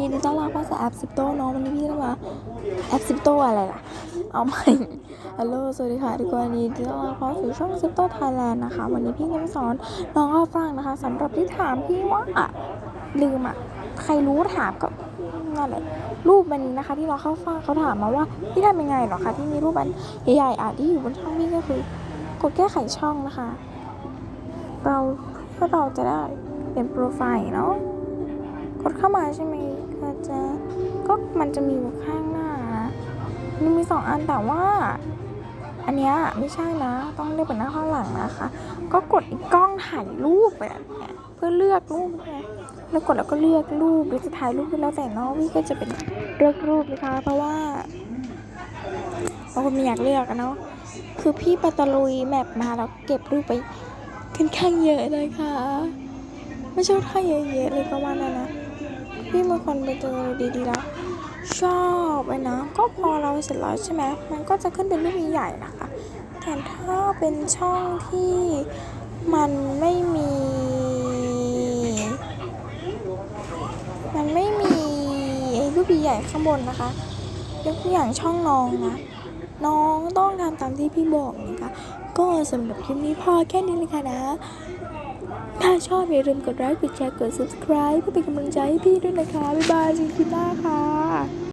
ยินดีต้อนรับเข้าสู่แอปซิปโตเน้องวันนี้พี่จะมาแอปซิปโตอะไรล่ะ เอาใหม่ฮัลโหลสวัสดีค่ะทุกคนยินดีต้อนรับเข้าสู่ช่องซิปโตไทยแลนด์นะคะ วันนี้พี่จะมาสอนน้องข้าฟ่างนะคะสำหรับที่ถามพี่ว่าลืมอะใครรู้ถามก็นั่นแหละรูปมันนี้นะคะ ที่น้องข้าฟ่างเขาถามมาว่าพี่ทำยังไงเหรอคะที่มีรูปอันใหญ่ๆอะที่อยู่บนช่องพี่ก็คือกดแก้ไขช่องนะคะ เราเพื่อเราจะได้เป็นโปรไฟล์เนาะกดเข้ามาใช่ไหม ก็จะก็มันจะมีอยู่ข้างหน้านะมันมีสองอันแต่ว่า อันเนี้ยไม่ใช่นะ ต้องเลือกเป็นหน้าข้างหลังนะคะ ก็กดอีกกล้องถ่ายรูปแบบเนี้ยเพื่อเลือกรูปไงแล้วกดแล้วก็เลือกรูปหรือจะถ่ายรูปก็แล้วแต่น้องพี่ก็จะเป็นเลือกรูปนะคะ เพราะว่าบางคนไม่อยากเลือกอะเนาะคือพี่ไปตะลุยแมปมาแล้วเก็บรูปไปค่อนข้างเยอะเลยค่ะ ไม่ใช่ว่าถ้าเยอะๆเลยก็ว่านะนะ พี่บางคนไปเจออะไรดีๆแล้ว ชอบไปนะ ก็พอเราเสร็จแล้วใช่ไหมมันก็จะขึ้นเป็นรูปใหญ่นะคะ แต่ถ้าเป็นช่องที่มันไม่มี มันไม่มีไอ้รูปใหญ่ข้างบนนะคะยกตัวอย่างช่องน้องนะ น้องต้องทำตามที่พี่บอกนะคะ ก็สำหรับคลิปนี้พอแค่นี้เลยค่ะนะ ถ้าชอบอย่าลืมกดไลค์ กดแชร์ กด subscribe เพื่อเป็นกำลังใจให้พี่ด้วยนะคะ บ๊ายบาย see you คลิปหน้าค่ะ